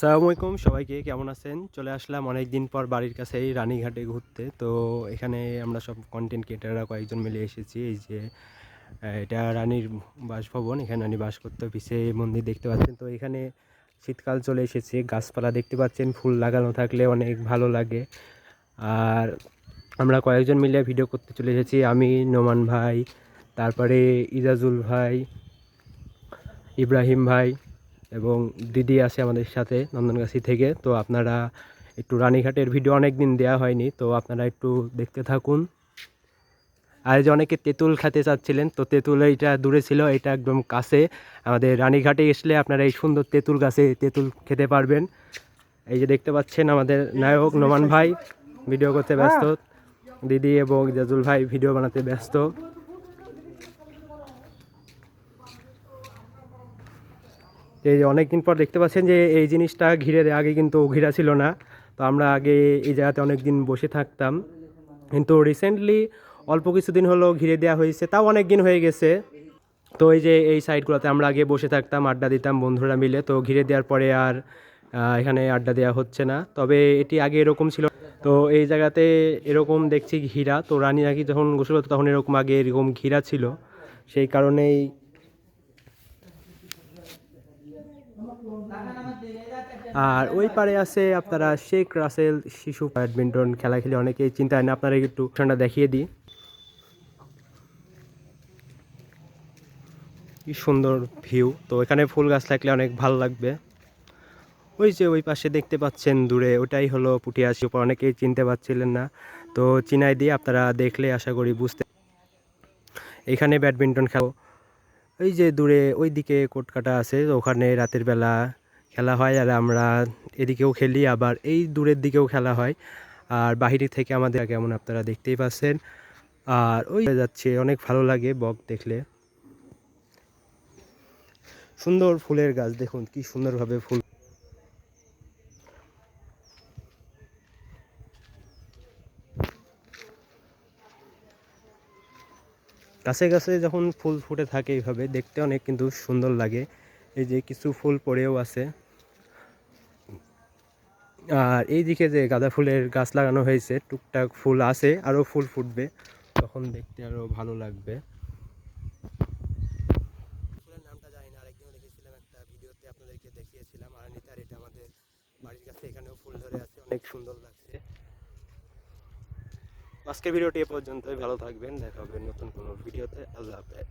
আসসালামু আলাইকুম, সবাইকে কেমন আছেন? চলে আসলাম অনেক দিন পর বাড়ির কাছে এই রানীঘাটে ঘুরতে। তো এখানে আমরা সব কন্টেন্ট ক্রিয়েটাররা কয়েকজন মিলে এসেছি। এই যে এটা রানীর বাসভবন। এখানে রানী বাস করতে পিছে মন্দির দেখতে পাচ্ছেন। তো এখানে শীতকাল চলে এসেছে। গাছপালা দেখতে পাচ্ছেন। ফুল লাগানো থাকলে অনেক ভালো লাগে। আর আমরা কয়েকজন মিলে ভিডিও করতে চলে এসেছি। আমি, নোমান ভাই, তারপরে ইজাজুল ভাই, ইব্রাহিম ভাই এবং দিদি আছে আমাদের সাথে নন্দনগাছি থেকে। তো আপনারা একটু রানীঘাটের ভিডিও অনেক দিন দেওয়া হয়নি তো আপনারা একটু দেখতে থাকুন। আর যে অনেকে তেঁতুল খেতে চাচ্ছিলেন তো তেঁতুল এইটা দূরে ছিল এটা একদম কাছে। আমাদের রানীঘাটে এসলে আপনারা এই সুন্দর তেঁতুল গাছে তেঁতুল খেতে পারবেন। এই যে দেখতে পাচ্ছেন আমাদের নায়ক নোমান ভাই ভিডিও করতে ব্যস্ত। দিদি এবং জাজুল ভাই ভিডিও বানাতে ব্যস্ত। যে অনেকদিন পর দেখতে পাচ্ছেন যে এই জিনিসটা ঘিরে আগে কিন্তু ঘিরা ছিল না। তো আমরা আগে এই জায়গাতে অনেক দিন বসে থাকতাম। কিন্তু রিসেন্টলি অল্প কিছুদিন হলো ঘিরে দেওয়া হয়েছে, তাও অনেক দিন হয়ে গেছে। তো এই যে এই সাইডগুলোতে আমরা আগে বসে থাকতাম, আড্ডা দিতাম বন্ধুরা মিলে। তো ঘিরে দেওয়ার পরে আর এখানে আড্ডা দেওয়া হচ্ছে না। তবে এটি আগে এরকম ছিল। তো এই জায়গাতে এরকম দেখছি ঘিরা। তো রানী নাকি যখন গোসল তখন এরকম আগে এরকম ঘিরা ছিল। সেই কারণেই আর ওই পারে আছে আপনারা শেখ রাসেল শিশু ব্যাডমিন্টন খেলা খেলে অনেকেই চিন্তা হয় না, আপনারা একটু ঠান্ডা দেখিয়ে দিই। কি সুন্দর ভিউ, তো এখানে ফুল গাছ থাকলে অনেক ভালো লাগবে। ওই যে ওই পাশে দেখতে পাচ্ছেন দূরে, ওটাই হলো পুটিয়া শিল্প অনেকেই চিনতে পারছিলেন না। তো চিনাই দিয়ে আপনারা দেখলে আশা করি বুঝতে এখানে ব্যাডমিন্টন খেলো ওই যে দূরে ওই দিকে কোটকাটা আছে ওখানে রাতের বেলা খেলা হয় আর আমরা এদিকেও খেলি, আবার এই দূরের দিকেও খেলা হয়। আর বাহিরে থেকে আমাদের কেমন আপনারা দেখতেই পাচ্ছেন। আর ওই যাচ্ছে, অনেক ভালো লাগে বক দেখলে। সুন্দর ফুলের গাছ, দেখুন কি সুন্দরভাবে ফুল। গাছে গাছে যখন ফুল ফুটে থাকে এইভাবে দেখতে অনেক কিন্তু সুন্দর লাগে। এই যে কিছু ফুল পড়েও আছে। আর এই দিকে যে গাঁদা ফুলের গাছ লাগানো হয়েছে, টুকটাক ফুল আছে, আরও ফুল ফুটবে। তখন দেখতে আরও ভালো লাগবে। ফুলের নামটা জানি না আরেকদিনও দেখেছিলাম একটা ভিডিওতে আপনাদেরকে দেখিয়েছিলাম। আর নিতার এটা আমাদের বাড়ির কাছে এখানেও ফুল ধরে আছে, অনেক সুন্দর লাগছে। আজকের ভিডিওটি এ পর্যন্তই। ভালো থাকবেন দেখা হবে নতুন কোনো ভিডিওতে। আল্লাহ হাফেজ।